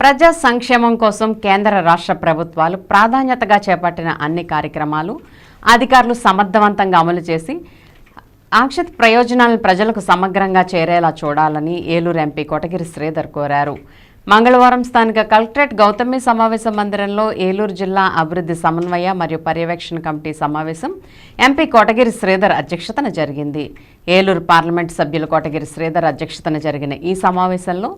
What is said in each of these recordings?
ప్రజా సంక్షేమం కోసం కేంద్ర రాష్ట్ర ప్రభుత్వాలు ప్రాధాన్యతగా చేపట్టిన అన్ని కార్యక్రమాలు అధికారులు సమర్థవంతంగా అమలు చేసి ఆక్షత్ ప్రయోజనాలను ప్రజలకు సమగ్రంగా చేరేలా చూడాలని ఏలూరు ఎంపీ కొటగిరి శ్రీధర్ కోరారు. మంగళవారం స్థానిక కలెక్టరేట్ గౌతమి సమావేశ మందిరంలో ఏలూరు జిల్లా అభివృద్ధి సమన్వయ మరియు పర్యవేక్షణ కమిటీ సమావేశం ఎంపీ కోటగిరి శ్రీధర్ అధ్యక్షతన జరిగింది. ఏలూరు పార్లమెంట్ సభ్యులు కోటగిరి శ్రీధర్ అధ్యక్షతన జరిగిన ఈ సమావేశంలో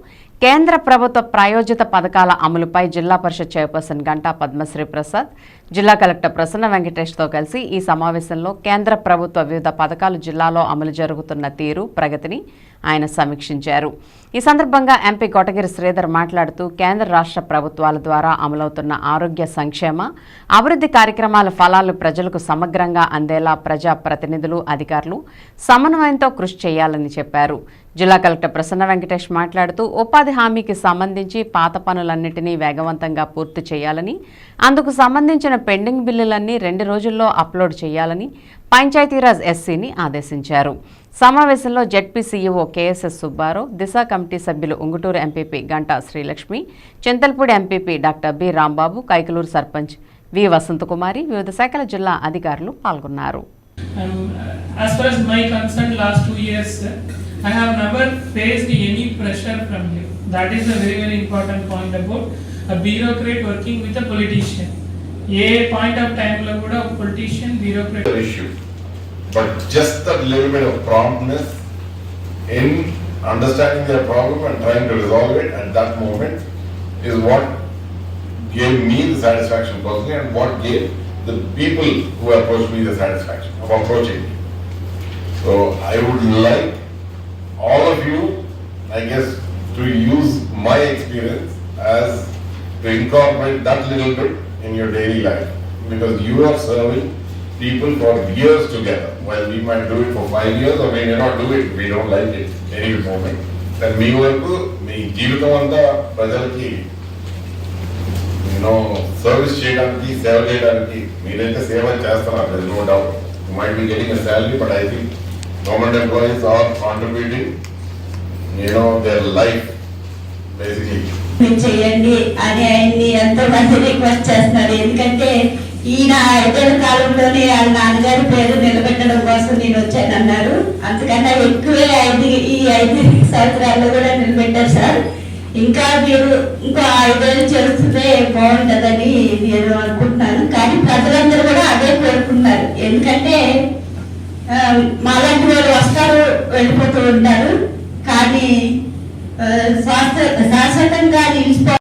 కేంద్ర ప్రభుత్వ ప్రాయోజిత పథకాల అమలుపై జిల్లా పరిషత్ చైర్పర్సన్ గంటా పద్మశ్రీ ప్రసాద్ జిల్లా కలెక్టర్ ప్రసన్న వెంకటేష్తో కలిసి ఈ సమావేశంలో కేంద్ర ప్రభుత్వ వివిధ పథకాలు జిల్లాలో అమలు జరుగుతున్న తీరు ప్రగతిని ఆయన సమీక్షించారు. ఈ సందర్భంగా ఎంపీ కోటగిరి శ్రీధర్ మాట్లాడుతూ కేంద్ర రాష్ట్ర ప్రభుత్వాల ద్వారా అమలవుతున్న ఆరోగ్య సంక్షేమ అభివృద్ధి కార్యక్రమాల ఫలాలు ప్రజలకు సమగ్రంగా అందేలా ప్రజా ప్రతినిధులు అధికారులు సమన్వయంతో కృషి చేయాలని చెప్పారు. జిల్లా కలెక్టర్ ప్రసన్న వెంకటేష్ మాట్లాడుతూ ఉపాధి హామీకి సంబంధించి పాత పనులన్నింటినీ వేగవంతంగా పూర్తి చేయాలని అందుకు సంబంధించిన పెండింగ్ బిల్లులన్నీ రెండు రోజుల్లో అప్లోడ్ చేయాలని పంచాయతీరాజ్ ఎస్సీని ఆదేశించారు. సమావేశంలో ZP CEO KSS Subbarao Disha committee సభ్యులు Unguturu MPP Ganta Srilakshmi Chintalapudi MPP doctor B Rambabu Kaikaluru sarpanch V Vasanthakumari వివిధ శాఖల జిల్లా అధికారులు పాల్గొన్నారు. Um, as far as my concern, last two years, uh, I have never faced any pressure from you. That is a very very important point about a bureaucrat working with a politician. A point of time లో కూడా ఒక politician bureaucrat other issue. But just that little bit of promptness in understanding their problem and trying to resolve it at that moment is what gave me the satisfaction personally and what gave the people who approached me the satisfaction of approaching me. So I would like all of you, I guess, to use my experience as to incorporate that little bit in your daily life. Because you are serving people for years together. While we might do it for five years or we may not do it, we don't like it any moment. Then మీ వరకు మీ జీవితం అంతా ప్రజలకి you know service చేయడానికి సేవ చేయడానికి మీరైతే సేవ చేస్తున్నారు no doubt might be getting a salary but I think government employees are contributing you know their life basically చేయండి అని ఆయన్ని ఎంతో మంది రిక్వెస్ట్ చేస్తున్నారు. ఎందుకంటే ఈయన ఐదేళ్ళ కాలంలోనే వాళ్ళ నాన్నగారి పేరు నిలబెట్టడం కోసం నేను వచ్చాను అన్నారు. అంతకన్నా ఎక్కువే ఐదు ఈ ఐదు సంవత్సరాల్లో కూడా నిలబెట్టారు సార్. ఇంకా మీరు ఇంకో ఐదేళ్ళు చేస్తే బాగుంటుందని నేను అనుకుంటున్నాను. కానీ ప్రజలందరూ కూడా అదే కోరుకుంటున్నారు. ఎందుకంటే మాలాంటి వాళ్ళు వస్తారు వెళ్ళిపోతూ ఉంటారు. కానీ శాశ్వత శాశ్వతంగా నిలిచిపో